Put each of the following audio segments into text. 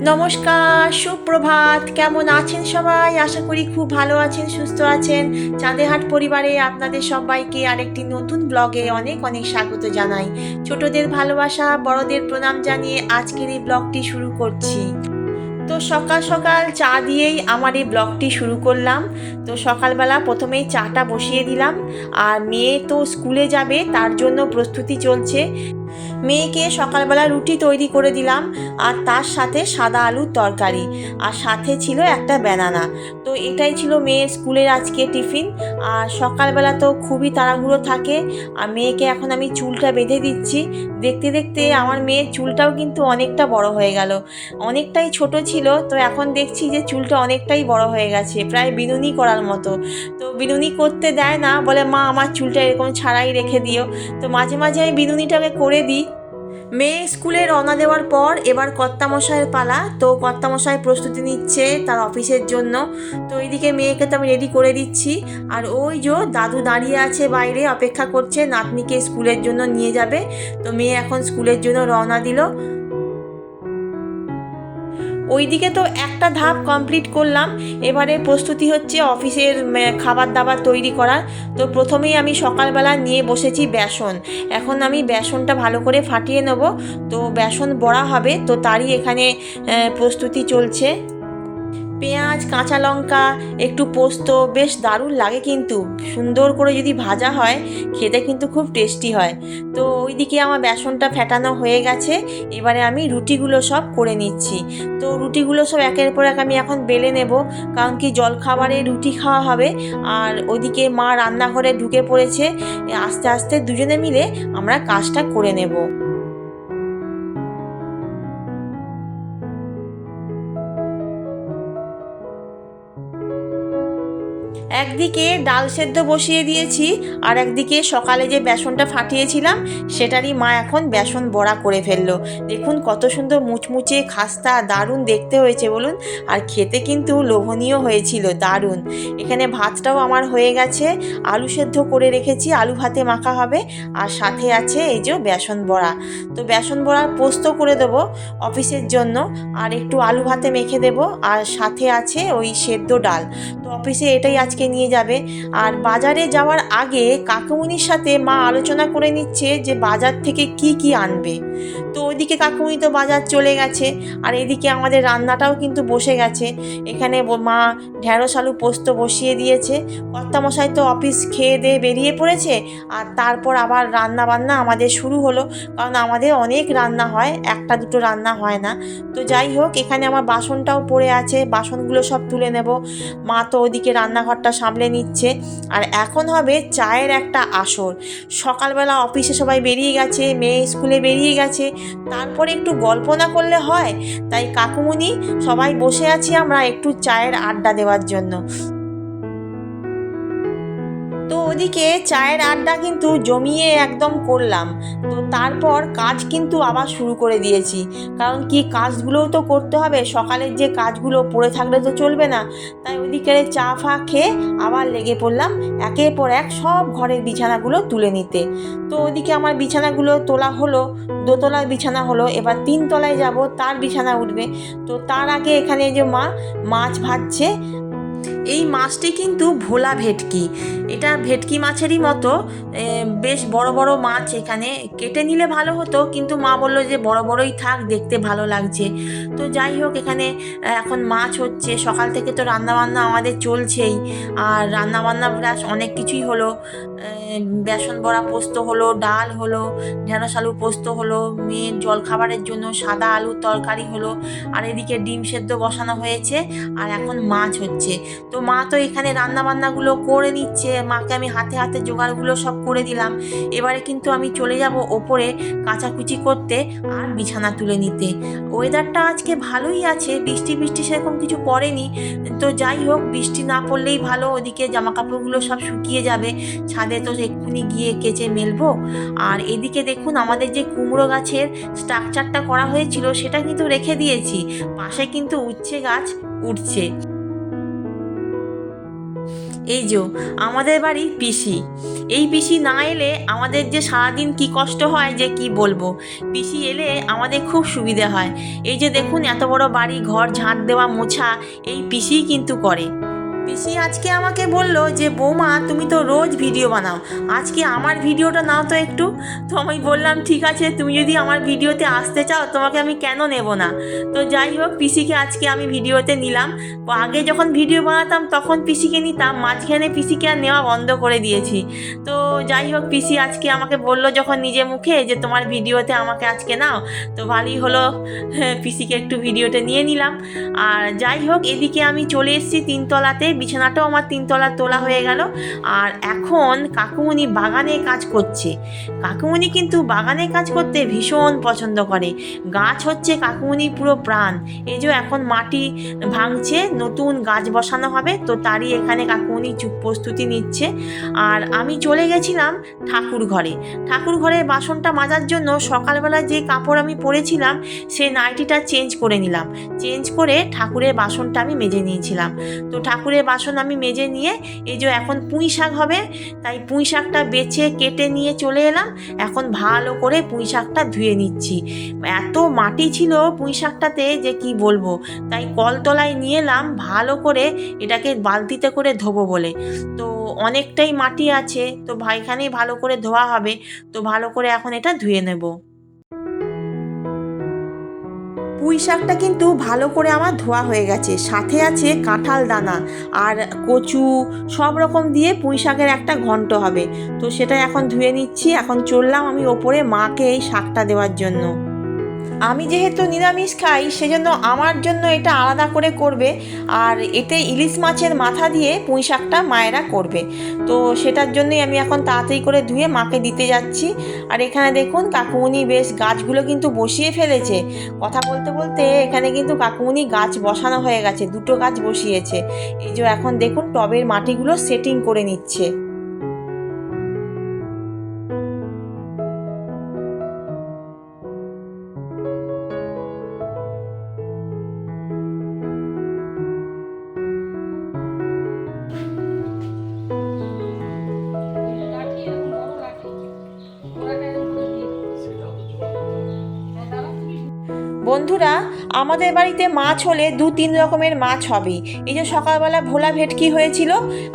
নমস্কার, সুপ্রভাত। কেমন আছেন সবাই? আশা করি খুব ভালো আছেন, সুস্থ আছেন। চাঁদেহাট পরিবারে আপনাদের সবাইকে আরেকটি নতুন ব্লগে অনেক অনেক স্বাগত জানাই। ছোটদের ভালোবাসা, বড়দের প্রণাম জানিয়ে আজকের এই ব্লগটি শুরু করছি। তো সকাল সকাল চা দিয়েই আমার এই ব্লগটি শুরু করলাম। তো সকালবেলা প্রথমেই চাটা বসিয়ে দিলাম। আর মেয়ে তো স্কুলে যাবে, তার জন্য প্রস্তুতি চলছে। মেয়েকে সকালবেলা রুটি তৈরি করে দিলাম আর তার সাথে সাদা আলুর তরকারি। আর সাথে ছিল একটা ব্যানানা তো এটাই ছিল মেয়ের স্কুলের আজকে টিফিন। আর সকালবেলা তো খুবই তাড়াহুড়ো থাকে। আর মেয়েকে এখন আমি চুলটা বেঁধে দিচ্ছি। দেখতে দেখতে আমার মেয়ের চুলটাও কিন্তু অনেকটা বড় হয়ে গেল। অনেকটাই ছোট ছিল। তো এখন দেখছি যে চুলটা অনেকটাই বড় হয়ে গেছে। প্রায় বিনুনি করার মতো। তো বিনুনি করতে দেয় না। বলে, মা, আমার চুলটা এরকম ছাড়াই রেখে দিও। তো মাঝে মাঝে আমি বিনুনিটাকে করে দিই। মেয়ে স্কুলে রওনা দেওয়ার পর এবার কর্তামশাইয়ের পালা। তো কর্তামশাই প্রস্তুতি নিচ্ছে তার অফিসের জন্য। তো এইদিকে মেয়েকে তো আমি রেডি করে দিচ্ছি। আর ওই যে দাদু দাঁড়িয়ে আছে বাইরে, অপেক্ষা করছে, নাতনিকে স্কুলের জন্য নিয়ে যাবে। তো মেয়ে এখন স্কুলের জন্য রওনা দিল। ওইদিকে তো একটা ধাপ কমপ্লিট করলাম। এবারে প্রস্তুতি হচ্ছে অফিসের খাবার দাবার তৈরি করার। তো প্রথমেই আমি সকালবেলা নিয়ে বসেছি বেসন। এখন আমি বেসনটা ভালো করে ফাটিয়ে নেব। তো বেসন বড়া হবে। তো তারই এখানে প্রস্তুতি চলছে। পেঁয়াজ, কাঁচা লঙ্কা, একটু পোস্ত, বেশ দারুণ লাগে কিন্তু। সুন্দর করে যদি ভাজা হয়, খেতে কিন্তু খুব টেস্টি হয়। তো ওইদিকে আমার বেসনটা ফেটানো হয়ে গেছে, এবারে আমি রুটিগুলো সব করে নিচ্ছি। তো রুটিগুলো সব একের পর এক আমি এখন বেলে নেব, কারণ কি জলখাবারে রুটি খাওয়া হবে, আর ওদিকে মা রান্নাঘরে ঢুকে পড়েছে। আস্তে আস্তে দুজনে মিলে আমরা কাজটা করে নেব। একদিকে ডাল সেদ্ধ বসিয়ে দিয়েছি আর একদিকে সকালে যে বেসনটা ফাটিয়েছিলাম, সেটারই মা এখন বেসন বড়া করে ফেলল। দেখুন কত সুন্দর মুচমুচে, খাস্তা, দারুণ দেখতে হয়েছে বলুন। আর খেতে কিন্তু লোভনীয় হয়েছিল, দারুণ। এখানে ভাতটাও আমার হয়ে গেছে, আলু সেদ্ধ করে রেখেছি, আলু ভাতে মাখা হবে। আর সাথে আছে এই যে বেসন বড়া। তো বেসন বড়ার পোস্ত করে দেবো অফিসের জন্য, আর একটু আলু ভাতে মেখে দেবো। আর সাথে আছে ওই সেদ্ধ ডাল। তো অফিসে এটাই আজকে নিয়ে যাবে। আর বাজারে যাওয়ার আগে কাকুমনির সাথে মা আলোচনা করে নিচ্ছে যে বাজার থেকে কি কি আনবে। তো ওইদিকে কাকুমুনি তো বাজার চলে গেছে, আর এদিকে আমাদের রান্নাটাও কিন্তু বসে গেছে। এখানে মা ঢ্যাঁড়স আলু পোস্ত বসিয়ে দিয়েছে। কর্তামশাই তো অফিস খেয়ে দিয়ে বেরিয়ে পড়েছে, আর তারপর আবার রান্না বান্না আমাদের শুরু হলো। কারণ আমাদের অনেক রান্না হয়, একটা দুটো রান্না হয় না। তো যাই হোক, এখানে আমার বাসনটাও পড়ে আছে, বাসনগুলো সব তুলে নেব। মা তো ওদিকে রান্নাঘরটা সামলে নিচ্ছে। আর এখন হবে চায়ের একটা আসর। সকালবেলা অফিসে সবাই বেরিয়ে গেছে, মেয়ে স্কুলে বেরিয়ে গেছে তারপরে একটু গল্প না করলে হয়। তাই কাকুমুনি, সবাই বসে আছি আমরা একটু চায়ের আড্ডা দেওয়ার জন্য। তো ওদিকে চায়ের আড্ডা কিন্তু জমিয়ে একদম করলাম। তো তারপর কাজ কিন্তু আবার শুরু করে দিয়েছি। কারণ কি কাজগুলোও তো করতে হবে, সকালের যে কাজগুলো পড়ে থাকলে তো চলবে না। তাই ওদিকে চা ফা খেয়ে আবার লেগে পড়লাম একের পর এক সব ঘরের বিছানাগুলো তুলে নিতে। তো ওদিকে আমার বিছানাগুলো তোলা হলো, দোতলার বিছানা হলো, এবার তিন তলায় যাব, তার বিছানা উঠবে। তো তার আগে এখানে যে মা, মাছ ভাজছে এই মাছটি কিন্তু ভোলা ভেটকি। এটা ভেটকি মাছেরই মতো বেশ বড় বড় মাছ এখানে। কেটে নিলে ভালো হতো, কিন্তু মা বলল যে বড় বড়ই থাক, দেখতে ভালো লাগছে। তো যাই হোক, এখানে এখন মাছ হচ্ছে। সকাল থেকে তো রান্নাবান্না আমাদের চলছেই। আর রান্নাবান্না প্লাস অনেক কিছুই হলো। বেসন বড়া পোস্ত হলো, ডাল হলো, ঢেঁড়স আলু পোস্ত হলো, মেয়ের জলখাবারের জন্য সাদা আলুর তরকারি হলো, আর এদিকে ডিম সেদ্ধ বসানো হয়েছে, আর এখন মাছ হচ্ছে। তো মা তো এখানে রান্না বান্নাগুলো করে নিচ্ছে। মাকে আমি হাতে হাতে জোগাড়গুলো সব করে দিলাম। এবারে কিন্তু আমি চলে যাব ওপরে কাচাকুচি করতে আর বিছানা তুলে নিতে। ওয়েদারটা আজকে ভালোই আছে। বৃষ্টি বৃষ্টি সেরকম কিছু পড়েনি। তো যাই হোক, বৃষ্টি না পড়লেই ভালো। ওদিকে জামা কাপড়গুলো সব শুকিয়ে যাবে। ছাদে তো এক্ষুনি গিয়ে কেচে মেলবো। আর এদিকে দেখুন, আমাদের যে কুমড়ো গাছের স্ট্রাকচারটা করা হয়েছিল, সেটা কিন্তু রেখে দিয়েছি। পাশে কিন্তু উচ্ছে গাছ উঠছে। এই যে, আমাদের বাড়ি পিসি। এই পিসি না এলে আমাদের যে সারাদিন কি কষ্ট হয় যে কি বলব? পিসি এলে আমাদের খুব সুবিধে হয়। এই যে দেখুন, এত বড় বাড়ি, ঘর, ঝাঁট দেওয়া, মোছা, এই পিসিই কিন্তু করে। পিসি আজকে আমাকে বলল যে বৌমা তুমি তো রোজ ভিডিও বানাও। আজকে আমার ভিডিওটা নাও তো একটু। তো আমি বললাম ঠিক আছে তুমি যদি আমার ভিডিওতে আসতে চাও তোমাকে আমি কেন নেব না? তো যাই হোক পিসিকে আজকে আমি ভিডিওতে নিলাম। আগে যখন ভিডিও বানাতাম তখন পিসিকে নিতাম। মাঝখানে পিসিকে আর নেওয়া বন্ধ করে দিয়েছি। তো যাই হোক পিসি আজকে আমাকে বলল যখন নিজে মুখে যে তোমার ভিডিওতে আমাকে আজকে নাও। তো ভালোই হলো হ্যাঁ, পিসিকে একটু ভিডিওতে নিয়ে নিলাম। আর যাই হোক এদিকে আমি চলে এসেছি তিনতলাতে। বিছানাটাও আমার তিনতলা তোলা হয়ে গেল। আর এখন কাকুমণি বাগানে কাজ করছে। কাকুমণি কিন্তু বাগানে কাজ করতে ভীষণ পছন্দ করে। গাছ হচ্ছে কাকুমণি পুরো প্রাণ। এই যে এখন মাটি ভাঙছে, নতুন গাছ বসানো হবে, তো তারই এখানে কাকুমণি প্রস্তুতি নিচ্ছে। আর আমি চলে গেছিলাম ঠাকুর ঘরে। ঠাকুর ঘরে বাসনটা মাজার জন্য সকালবেলা যে কাপড় আমি পরেছিলাম, সেই নাইটিটা চেঞ্জ করে নিলাম। চেঞ্জ করে ঠাকুরের বাসনটা আমি মেজে নিয়েছিলাম। তো ঠাকুরের বাসন আমি মেজে নিয়ে, এই যে এখন পুঁই শাক হবে, তাই পুঁই শাকটা বেছে কেটে নিয়ে চলে এলাম। এখন ভালো করে পুঁই শাকটা ধুয়ে নিচ্ছি। এত মাটি ছিল পুঁই শাকটাতে যে কি বলব? তাই কলতলায় নিয়ে এলাম, ভালো করে এটাকে বালতিতে করে ধোবো বলে। তো অনেকটাই মাটি আছে, তো ভাইখানেই ভালো করে ধোয়া হবে, তো ভালো করে এখন এটা ধুয়ে নেব। পুঁই শাকটা কিন্তু ভালো করে আমার ধোয়া হয়ে গেছে। সাথে আছে কাঁঠাল দানা আর কচু, সব রকম দিয়ে পুঁই শাকের একটা ঘন্ট হবে। তো সেটা এখন ধুয়ে নিচ্ছি। এখন চললাম আমি ওপরে মাকে এই শাকটা দেওয়ার জন্য। আমি যেহেতু নিরামিষ খাই, সেজন্য আমার জন্য এটা আলাদা করে করবে। আর এতে ইলিশ মাছের মাথা দিয়ে পুঁই শাকটা মায়েরা করবে। তো সেটার জন্যই আমি এখন তাড়াতাড়ি করে ধুয়ে মাকে দিতে যাচ্ছি। আর এখানে দেখুন, কাকুমনি বেশ গাছগুলো কিন্তু বসিয়ে ফেলেছে। কথা বলতে বলতে এখানে কিন্তু কাকুমনি গাছ বসানো হয়ে গেছে, দুটো গাছ বসিয়েছে। এই যে এখন দেখুন, টবের মাটিগুলো সেটিং করে নিচ্ছে। বন্ধুরা, আমাদের বাড়িতে মাছ হলে দু তিন রকমের মাছ হবেই এই যে সকালবেলা ভোলা ভেটকি হয়েছিল,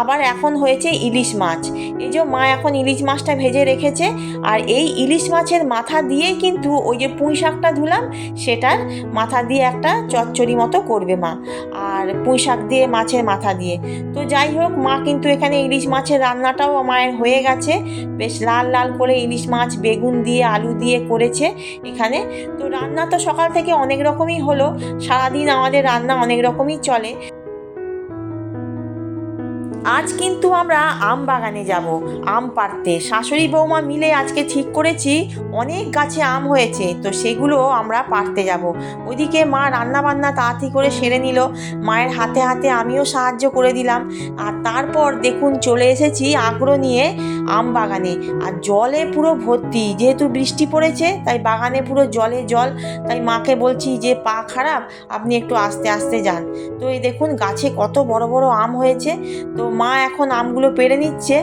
আবার এখন হয়েছে ইলিশ মাছ। এই যে মা এখন ইলিশ মাছটা ভেজে রেখেছে, আর এই ইলিশ মাছের মাথা দিয়ে কিন্তু ওই যে পুঁই শাকটা ধুলাম, সেটার মাথা দিয়ে একটা চচ্চড়ি মতো করবে মা। আর পুঁই শাক দিয়ে মাছের মাথা দিয়ে। তো যাই হোক, মা কিন্তু এখানে ইলিশ মাছের রান্নাটাও মায়ের হয়ে গেছে। বেশ লাল লাল করে ইলিশ মাছ, বেগুন দিয়ে, আলু দিয়ে করেছে এখানে। তো রান্না তো সকাল থেকে অনেক রকমই হলো। সারাদিন আমাদের রান্না অনেক রকমই চলে। আজ কিন্তু আমরা আম বাগানে যাব, আম পাড়তে। শাশুড়ি বৌমা মিলে আজকে ঠিক করেছি, অনেক গাছে আম হয়েছে, তো সেগুলো আমরা পাড়তে যাব। ওইদিকে মা রান্না বান্না তাড়াতাড়ি করে সেরে নিল। মায়ের হাতে হাতে আমিও সাহায্য করে দিলাম। আর তারপর দেখুন চলে এসেছি আগ্রহ নিয়ে আম বাগানে। আর জলে পুরো ভর্তি। যেহেতু বৃষ্টি পড়েছে, তাই বাগানে পুরো জলে জল। তাই মাকে বলছি যে, পা খারাপ, আপনি একটু আস্তে আস্তে যান। তো এই দেখুন, গাছে কত বড় বড় আম হয়েছে। তো মা এখন আমগুলো পেরে নিচ্ছে।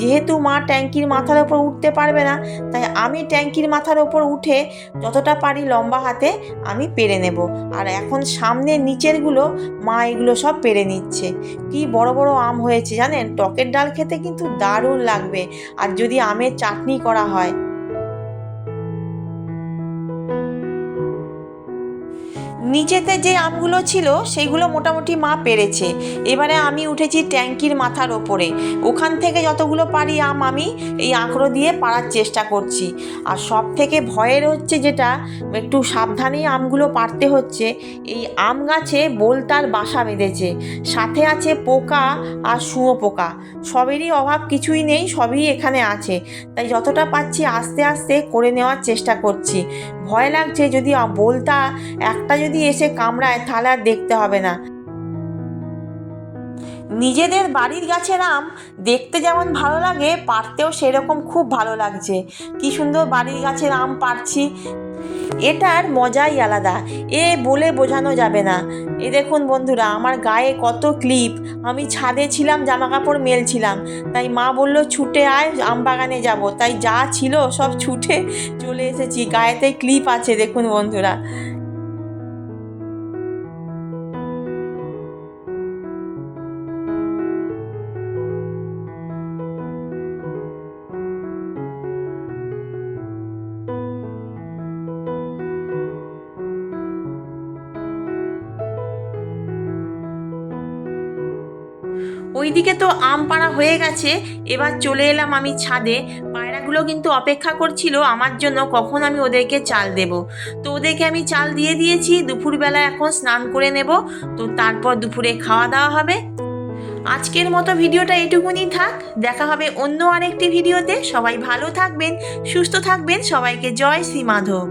যেহেতু মা ট্যাঙ্কির মাথার ওপর উঠতে পারবে না, তাই আমি ট্যাঙ্কির মাথার ওপর উঠে যতটা পারি লম্বা হাতে আমি পেরে নেব। আর এখন সামনে নিচেরগুলো মা এগুলো সব পেরে নিচ্ছে। কি বড় বড় আম হয়েছে জানেন? টকের ডাল খেতে কিন্তু দারুণ লাগবে। আর যদি আমের চাটনি করা হয় নিচেতে যে আমগুলো ছিল, সেগুলো মোটামুটি মা পেরেছে। এবারে আমি উঠেছি ট্যাঙ্কির মাথার ওপরে। ওখান থেকে যতগুলো পারি আম আমি এই আঁকড়ো দিয়ে পাড়ার চেষ্টা করছি। আর সব থেকে ভয়ের হচ্ছে যেটা, একটু সাবধানেই আমগুলো পারতে হচ্ছে। এই আম গাছে বোলতার বাসা বেঁধেছে। সাথে আছে পোকা আর শুঁয়ো পোকা। সবেরই অভাব কিছুই নেই, সবই এখানে আছে। তাই যতটা পাচ্ছি আস্তে আস্তে করে নেওয়ার চেষ্টা করছি। ভয় লাগছে যদি বোলতা একটা যদি এসে কামড়ায় তাহলে আর দেখতে হবে না। নিজেদের বাড়ির গাছের আম দেখতে যেমন ভালো লাগে, পারতেও সেরকম খুব ভালো লাগছে। কি সুন্দর বাড়ির গাছের আম পারছি। এটার মজাই আলাদা। এ বলে বোঝানো যাবে না। এ দেখুন বন্ধুরা, আমার গায়ে কত ক্লিপ। আমি ছাদে ছিলাম জামা কাপড় মেলছিলাম। তাই মা বলল, ছুটে আয়, আম বাগানে যাব। তাই যা ছিল সব ছুটে চলে এসেছি। গায়েতে ক্লিপ আছে, দেখুন বন্ধুরা। ওইদিকে তো আম পাড়া হয়ে গেছে, এবার চলে এলাম আমি ছাদে। পায়রাগুলো কিন্তু অপেক্ষা করছিল আমার জন্য কখন আমি ওদেরকে চাল দেব। তো ওদেরকে আমি চাল দিয়ে দিয়েছি, দুপুরবেলা এখন স্নান করে নেব, তো তারপর দুপুরে খাওয়া দাওয়া হবে। আজকের মতো ভিডিওটা এটুকুনি থাক, দেখা হবে অন্য আরেকটি ভিডিওতে। সবাই ভালো থাকবেন, সুস্থ থাকবেন, সবাইকে জয় শ্রী মাধব।